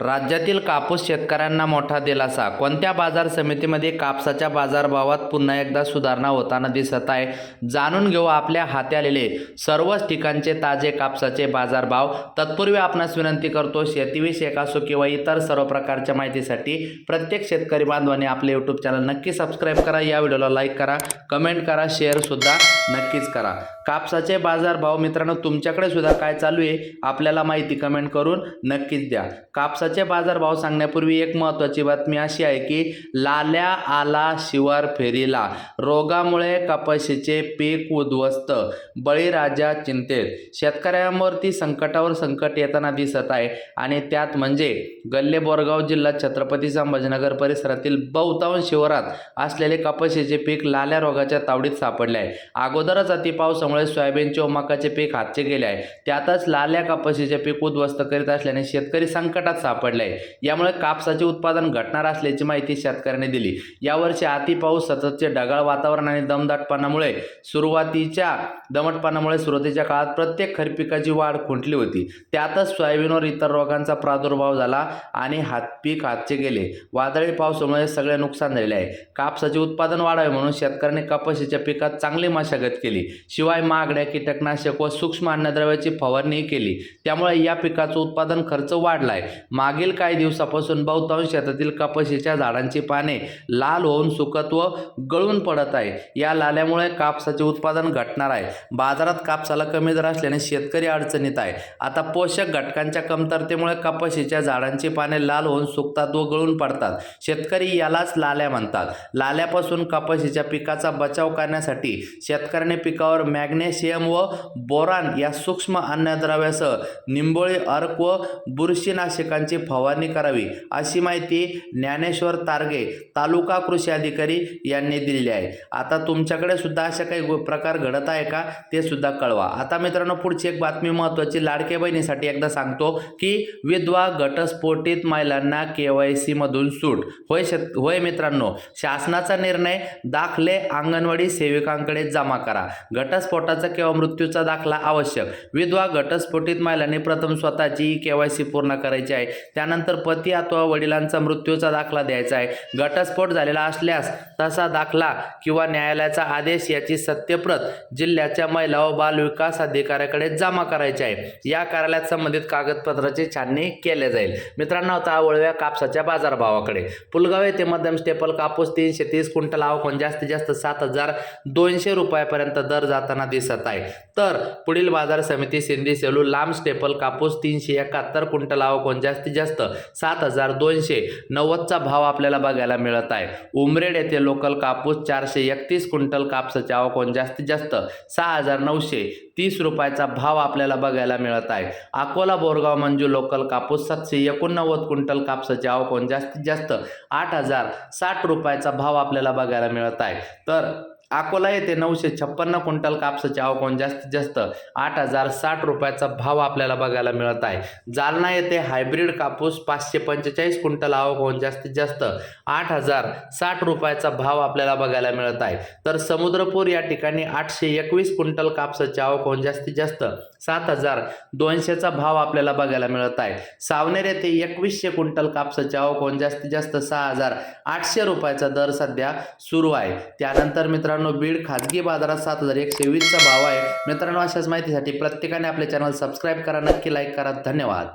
राज्यातील कापूस शेतकऱ्यांना मोठा दिलासा. कोणत्या बाजार समितीमध्ये कापसाच्या बाजारभावात पुन्हा एकदा सुधारणा होताना दिसत आहे जाणून घेऊ आपल्या हाती आलेले सर्वच ठिकाणचे ताजे कापसाचे बाजारभाव. तत्पूर्वी आपणास विनंती करतो शेतीविषयक असो किंवा इतर सर्व प्रकारच्या माहितीसाठी प्रत्येक शेतकरी बांधवाने आपले यूट्यूब चॅनल नक्की सबस्क्राईब करा. या व्हिडिओला लाईक करा कमेंट करा शेअरसुद्धा नक्कीच करा. कापसाचे बाजारभाव मित्रांनो तुमच्याकडे सुद्धा काय चालू आहे आपल्याला माहिती कमेंट करून नक्कीच द्या. कापसा कापसाचे बाजारभाव सांगण्यापूर्वी एक महत्त्वाची बातमी अशी आहे की लाल्या आला शिवार फेरीला रोगामुळे कपाशीचे पीक उद्ध्वस्त बळीराजा चिंतेत. शेतकऱ्यांवरती संकटावर संकट येताना दिसत आहे आणि त्यात म्हणजे गल्ले बोरगाव जिल्हा छत्रपती संभाजीनगर परिसरातील बहुतांश शिवारात असलेले कपाशीचे पीक लाल्या रोगाच्या तावडीत सापडले आहे. अगोदरच अतिपावसामुळे सोयाबीनचे व मकाचे पीक हातचे गेले आहे. त्यातच लाल्या कपाशीचे पीक उद्ध्वस्त करीत असल्याने शेतकरी संकटात सापडले. आहे यामुळे कापसाचे उत्पादन घटणार असल्याची माहिती शेतकऱ्यांनी दिली. यावर्षी अतिपाऊस सततचे ढगाळ वातावरण आणि दमदाटपणामुळे सुरुवातीच्या दमटपणामुळे सुरुवातीच्या काळात प्रत्येक खरीपिकाची वाढ खुंटली होती. त्यातच सोयाबीनवर इतर रोगांचा प्रादुर्भाव झाला आणि हातपीक हातचे गेले. वादळी पावसामुळे सगळे नुकसान झालेले आहे. कापसाचे उत्पादन वाढावे म्हणून शेतकऱ्यांनी कपाशीच्या पिकात चांगली मशागत केली. शिवाय महागड्या कीटकनाशक व सूक्ष्म अन्नद्रव्याची फवारणी केली. त्यामुळे या पिकाचं उत्पादन खर्च वाढला आहे मागील काही दिवसापासून बहुतांश शेतातील कपाशीच्या झाडांची पाने लाल होऊन सुकत व गळून पडत आहे. या लाल्यामुळे कापसाचे उत्पादन घटणार आहे. बाजारात कापसाला कमी दर असल्याने शेतकरी अडचणीत आहे. आता पोषक घटकांच्या कमतरतेमुळे कपाशीच्या झाडांची पाने लाल होऊन सुकतात व गळून पडतात. शेतकरी यालाच लाल्या म्हणतात. लाल्यापासून कपाशीच्या पिकाचा बचाव करण्यासाठी शेतकऱ्याने पिकावर मॅग्नेशियम व बोरान या सूक्ष्म अन्नद्रव्यासह निंबोळी अर्क व बुरशीनाशकांची फवारणी करावी अशी माहिती ज्ञानेश्वर तारगे तालुका कृषी अधिकारी यांनी दिलेली आहे. आता तुमच्याकडे सुद्धा अशा काही प्रकार घडत आहे का ते सुद्धा कळवा. आता मित्रांनो पुढची एक बातमी महत्त्वाची लाडक्या बहिणीसाठी एकदा सांगतो की विधवा घटस्फोटित महिलांना के वाय सीमधून सूट. होय शेत होय मित्रांनो शासनाचा निर्णय दाखले अंगणवाडी सेविकांकडे जमा करा. घटस्फोटाचा किंवा मृत्यूचा दाखला आवश्यक. विधवा घटस्फोटित महिलांनी प्रथम स्वतःची के वाय सी पूर्ण करायची आहे. त्यानंतर पती अथवा वडिलांचा मृत्यूचा दाखला द्यायचा आहे. घटस्फोट झालेला असल्यास तसा दाखला किंवा न्यायालयाचा आदेश याची सत्यप्रत जिल्ह्याच्या महिला व बाल विकास अधिकाऱ्याकडे जमा करायची आहे. या कार्यालयात संबंधित कागदपत्राची छाननी केल्या जाईल. मित्रांनो आता वळव्या कापसाच्या बाजारभावाकडे. पुलगाव येथे मध्यम स्टेपल कापूस तीनशे तीस क्विंटल आवकून जास्तीत जास्त सात हजार दोनशे रुपयापर्यंत दर जाताना दिसत आहे. तर पुढील बाजार समिती सिंधी सेलू लांब स्टेपल कापूस तीनशे एकाहत्तर क्विंटल आवकून जास्तीत जास्तीत जास्त सात हजार दोनशे नव्वदचा भाव आपल्याला बघायला मिळत आहे. उमरेड येथे लोकल कापूस चारशे एकतीस क्विंटल कापसाची आवक जास्तीत जास्त सहा हजार नऊशे तीस रुपयाचा भाव आपल्याला बघायला मिळत आहे. अकोला बोरगाव मंजू लोकल कापूस सातशे एकोणनव्वद क्विंटल कापसाची आवक जास्तीत जास्त आठ हजार साठ रुपयाचा भाव आपल्याला बघायला मिळत आहे. तर अकोला येथे नऊशे छप्पन्न क्विंटल कापसाची आवक जास्तीत जास्त आठ हजार साठ रुपयाचा भाव आपल्याला बघायला मिळत आहे. जालना येथे हायब्रिड कापूस पाचशे पंचेचाळीस क्विंटल आवक होऊन जास्तीत जास्त आठ हजार साठ रुपयाचा भाव आपल्याला बघायला मिळत आहे. तर समुद्रपूर या ठिकाणी आठशे एकवीस क्विंटल कापसाची आवक होऊन जास्तीत जास्त सात हजार दोनशेचा भाव आपल्याला बघायला मिळत आहे. सावनेर येथे एकवीसशे क्विंटल कापसाची आवक होऊन जास्तीत जास्त सहा हजार आठशे रुपयाचा दर सध्या सुरू आहे. त्यानंतर मित्रांनो मित्रांनो बीड खाजगी बाजारात सात हजार एकशे वीसचा भाव आहे. मित्रांनो अशाच माहितीसाठी प्रत्येकाने आपले चॅनल सबस्क्राईब करा नक्की लाईक करा. धन्यवाद.